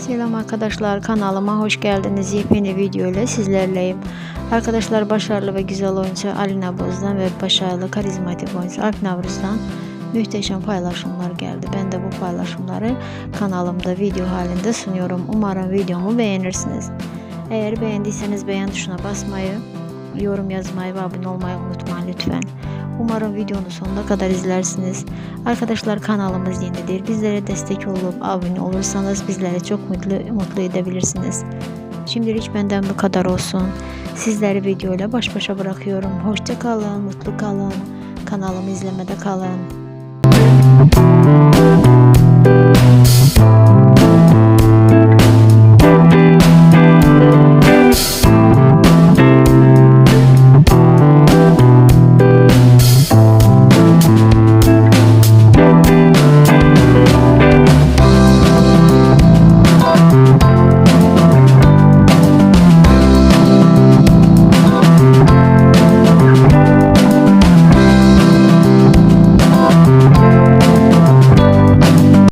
Selam arkadaşlar kanalıma hoş geldiniz. Yepyeni video ile sizlerleyim. Arkadaşlar başarılı ve güzel oyuncu Alina Boz'dan ve başarılı karizmatik oyuncu Alp Navruz'dan muhteşem paylaşımlar geldi. Ben de bu paylaşımları kanalımda video halinde sunuyorum. Umarım videomu beğenirsiniz. Eğer beğendiyseniz beğen tuşuna basmayı, yorum yazmayı ve abone olmayı unutmayın lütfen. Umarım videonun sonuna kadar izlersiniz. Arkadaşlar kanalımız yenidir. Bizlere destek olup abone olursanız bizleri çok mutlu, mutlu edebilirsiniz. Şimdilik benden bu kadar olsun. Sizleri videoyla baş başa bırakıyorum. Hoşça kalın, mutlu kalın. Kanalımı izlemede kalın.